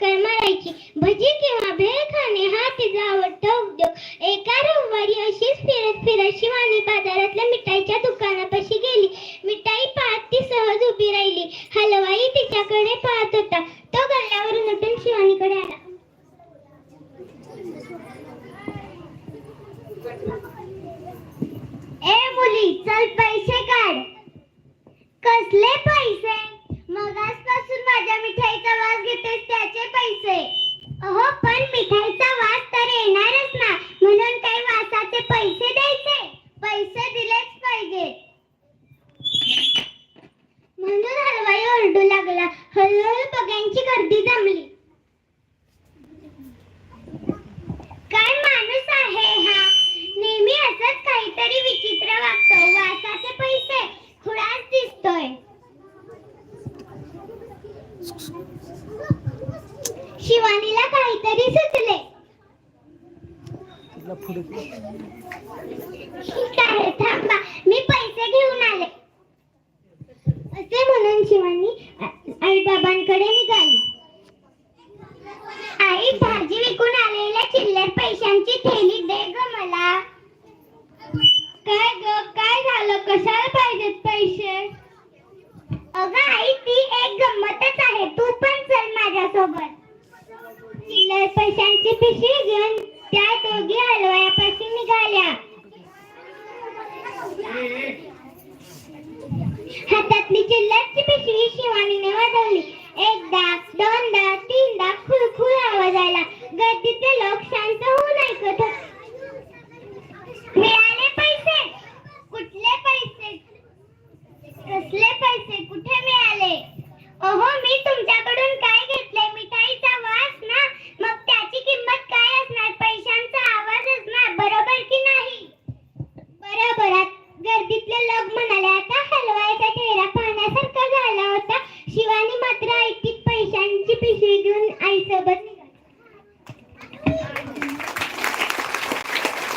कर भजी किंवा भेळ खाणे हा तिचा आवडता उद्योग एका रविवारी अशीच फिरत फिरत शिवानी बाजारातल्या मिठाईच्या दुकानापाशी गेली. मिठाई पाहत ती सहज उभी राहिली. हलवाई तिच्याकडे पाहत होता. तो गल्ल्यावरून उठून शिवानीकडे आला. ए मुली चल पैसे काढ. कसले पैसे मगासपासून माझ्या मिठाईचा वास घेतेस त्याचे पैसे अहो पण मिठाईचा वास तर येणारच ना. म्हणून काही वासाचे पैसे द्यायचे. पैसे दिलेच पाहिजे. म्हणून हलवाई ओरडू लागला. हळूहळू बघ्यांची गर्दी जमली. काय माणूस आहे हा? नेहमी असंच काहीतरी विचित्र वागतो. वासाचे पैसे खुळाच दिसतोय. शिवानीला काहीतरी सुचले. ठीक आहे थांबा. मी पैसे घेऊन आले. असे म्हणून शिवानी आई बाबांकडे निघाली. आई भाजी विकून आलेल्या चिल्लर पैशांची थैली दे ग मला. काय ग काय झालं? कशाला पाहिजेत पैसे? अगं आई ती एक गंमतच आहे तू पण चल माझ्यासोबत चिल्लर पैशांची पिशवी घेऊन त्या दोघी हलवायापासून निघाल्या. हातातली चिल्लरची पिशवी शिवानीने वाजवली एकदा दोनदा तीनदा खुळखुळ आवाज आला. गर्दीचे लोक शांत होऊन ऐकत होते. मिळाले पैसे? कुठले पैसे? कसले पैसे? कुठे मिळाले? अहो मी तुमच्या काय घेतले मिठाईचा वास ना मग त्याची किंमत काय असणार पैशांचा आवाजच ना बरोबर की नाही बरोबर गर्दीतले लोक म्हणाले आता हलवायचा चेहरा पाहण्यासारखा झाला होता. शिवानी मात्र ऐकित पैशांची पिशवी घेऊन